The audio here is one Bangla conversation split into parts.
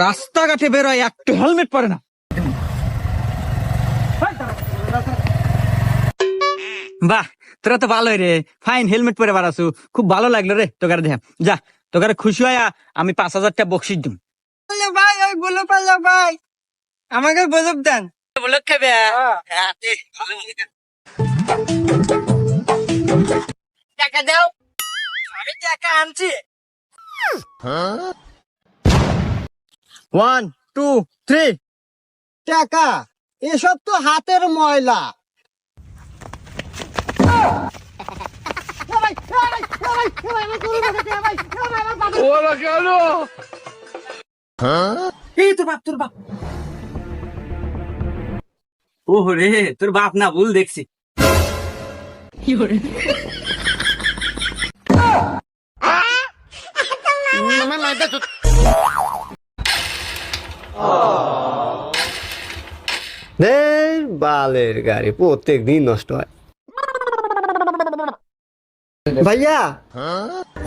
রাস্তাঘাটে বেরোয় একটু হেলমেট পরে না। বাহ তোরা তো ভালোই রে। ফাইন হেলমেট পরে বাড়াছু খুব ভালো লাগল রে তোকারে দেখ। যা তোকারে খুশি হয়ে আমি পাঁচ হাজারটা বকশিস দিম। ভাই ওই পাল্লা ভাই। আমাকে বলব দেন। বলে খাবে। টাকা দাও। আমি টাকা আনছি। ওয়ান টু থ্রি টাকা এসব তো হাতের ময়লা। এই তোর বাপ তোর বাপ। ও রে তোর বাপ না ভুল দেখছি। বালের গাড়ি প্রত্যেক দিন নষ্ট হয়। ভাইয়া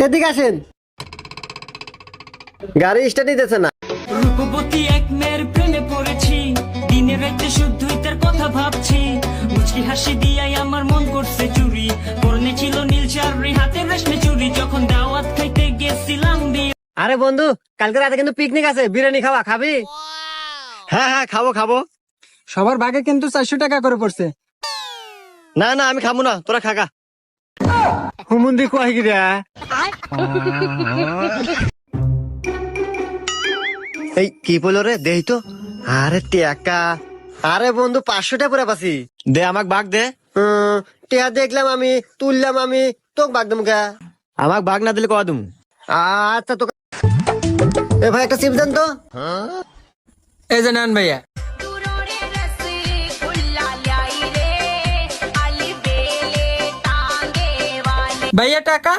এদিকে আসেন। গাড়ি স্টার্ট দিতেছে না। রূপবতী এক মেয়ের প্রেমে পড়েছি দিনে রাতে শুধুই তার কথা ভাবছি। মুচকি হাসি দিয়াই আমার মন করছে চুরি পরনে ছিল নীল চাররি হাতে রেশমে চুরি যখন দাওয়াত খাইতে গেছিলাম আরে বন্ধু কালকে রাতে কিন্তু পিকনিক আছে বিরিয়ানি খাওয়া খাবি? হ্যাঁ হ্যাঁ খাব খাব। সবার ভাগে কিন্তু চারশো টাকা করে পড়ছে। না না আমি খাব না তোরা খাগা হুমুন্দি কুয়াই গিরা এই কি বলো রে দেই তো। আরে টেকা আরে বন্ধু পাঁচশো টাকা পুরা পাছি দে আমাক বাঘ দে। টেয়া দেখলাম আমি তুললাম আমি তোক বাঘ দেবো গা আমাক বাঘ না দিলে কয়া তুমি আচ্ছা তো এ ভাই একটা সিপ দেন তো। এই যে নেন ভাইয়া। ভাইয়া টাকা?